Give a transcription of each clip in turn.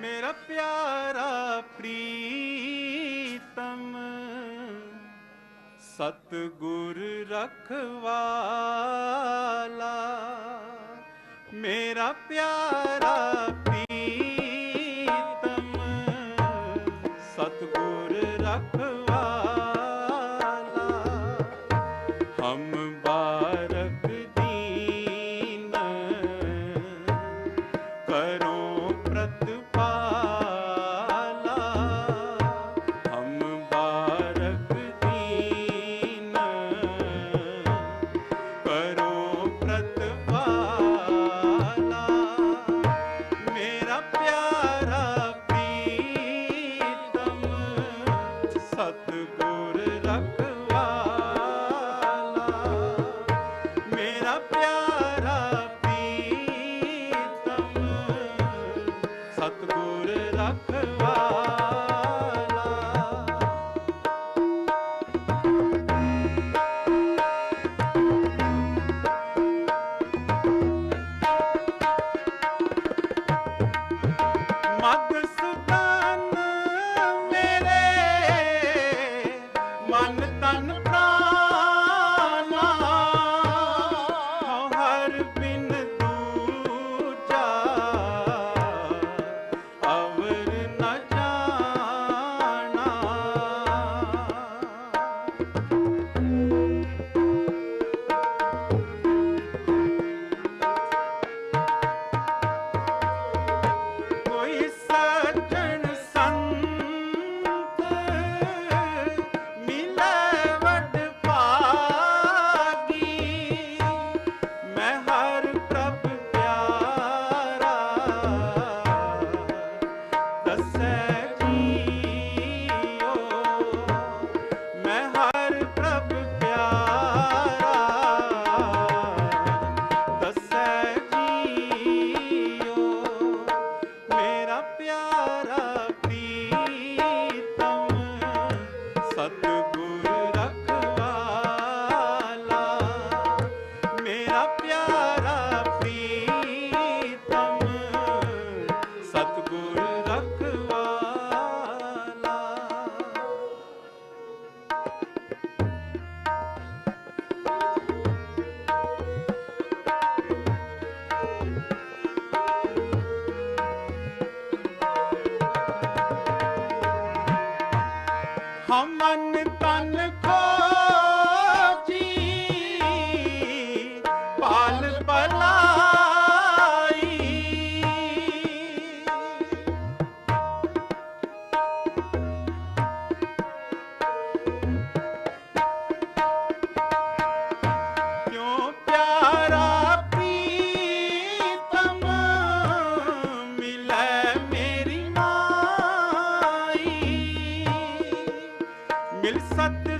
ਮੇਰਾ ਪਿਆਰਾ ਪ੍ਰੀਤਮ ਸਤ ਗੁਰ ਰਖਵਾਲਾ ਮੇਰਾ ਪਿਆਰਾ ਪ੍ਰਤਪਾ हम मन ਮਿਲ ਸਤ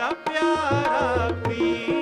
ਤੇਰਾ ਪਿਆਰਾ ਪੀ